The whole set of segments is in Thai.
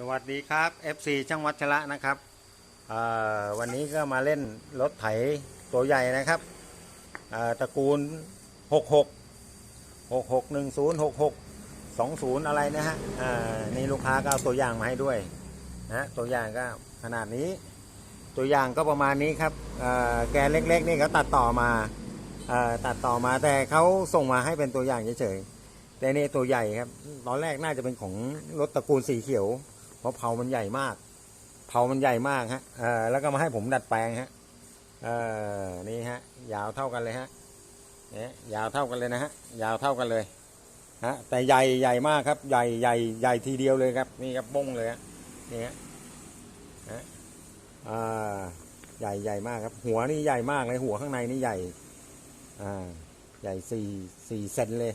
สวัสดีครับ FC ช่างวัชระนะครับวันนี้ก็มาเล่นรถไถตัวใหญ่นะครับตระกูล 66 66 10 66 20 อะไรนะฮะนี่ลูกค้าก็เอาตัวอย่างมาให้ด้วยนะตัวอย่างก็ขนาดนี้ ตัวอย่างก็ประมาณนี้ครับแกนเล็กๆนี่เขาตัดต่อมาตัดต่อมาแต่เขาส่งมาให้เป็นตัวอย่างเฉยๆแต่นี่ตัวใหญ่ครับ ตอนแรกน่าจะเป็นของรถตระกูลสีเขียว เพราะเผามันใหญ่มาก เผามันใหญ่มากฮะเออแล้วก็มาให้ผมดัดแปลงฮะเออนี่ฮะ ยาวเท่ากันเลยฮะเนี่ยยาวเท่ากันเลยนะฮะ ยาวเท่ากันเลยฮะแต่ใหญ่ใหญ่มากครับ ใหญ่ใหญ่ใหญ่ทีเดียวเลยครับ นี่ครับบ้งเลยฮะนี่ฮะฮะอ่าใหญ่ใหญ่มากครับ หัวนี่ใหญ่มากเลยหัวข้างในนี่ใหญ่อ่าใหญ่สี่สี่เซนเลย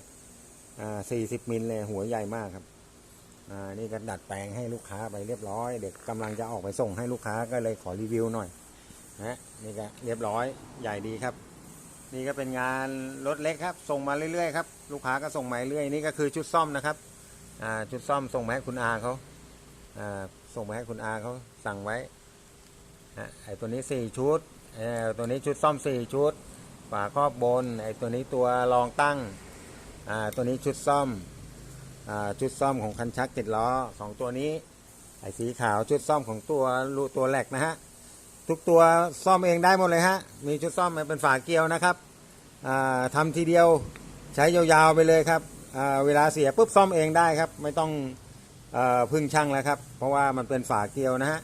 อ่าสี่สิบมิลเลยหัวใหญ่มากครับ อ่านี่ก็ดัดแปลงให้ลูกค้าไปเรียบร้อย เด็กกำลังจะออกไปส่งให้ลูกค้าก็เลยขอรีวิวหน่อยนะนี่ก็เรียบร้อยใหญ่ดีครับ นี่ก็เป็นงานรถเล็กครับ ส่งมาเรื่อยๆครับลูกค้าก็ส่งมาเรื่อยนี่ก็คือชุดซ่อมนะครับอ่าชุดซ่อมส่งมาให้คุณอาเขาอ่าส่งมาให้คุณอาเขาสั่งไว้ฮะไอตัวนี้สี่ชุดเออตัวนี้ชุดซ่อมสี่ชุดฝาครอบบนไอตัวนี้ตัวรองตั้งอ่าตัวนี้ชุดซ่อม ชุดซ่อมของคันชักติดล้อสองตัวนี้ไอ้สีขาวชุดซ่อมของตัวลูตัวแหลกนะฮะทุกตัวซ่อมเองได้หมดเลยฮะมีชุดซ่อมเป็นฝาเกลียวนะครับอ่าทำทีเดียวใช้ยาวๆไปเลยครับเวลาเสียปุ๊บซ่อมเองได้ครับ ไม่ต้องอพึ่งช่างแล้วครับ เพราะว่ามันเป็นฝาเกลียวนะฮะ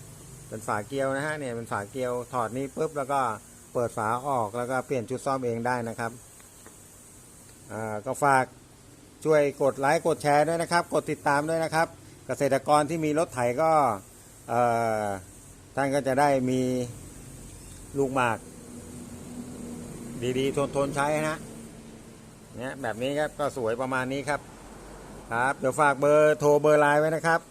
เป็นฝาเกลียวนะฮะเนี่ยเป็นฝาเกลียวถอดนี้ปุ๊บแล้วก็เปิดฝาออกแล้วก็เปลี่ยนชุดซ่อมเองได้นะครับก็ฝาก ช่วยกดไลค์กดแชร์ด้วยนะครับ กดติดตามด้วยนะครับ เกษตรกรที่มีรถไถก็ท่านก็จะได้มีลูกหมาก ดีๆ ทนทนใช้นะเนี่ยแบบนี้ครับก็สวยประมาณนี้ครับ ครับ เดี๋ยวฝากเบอร์โทรเบอร์ไลน์ไว้นะครับ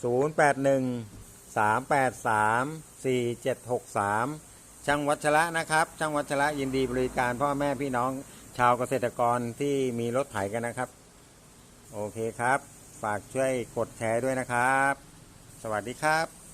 081 383 4763 ช่างวัชระนะครับ ช่างวัชระยินดีบริการพ่อแม่พี่น้อง ชาวเกษตรกรที่มีรถไถกันนะครับ โอเคครับ ฝากช่วยกดแชร์ด้วยนะครับ สวัสดีครับ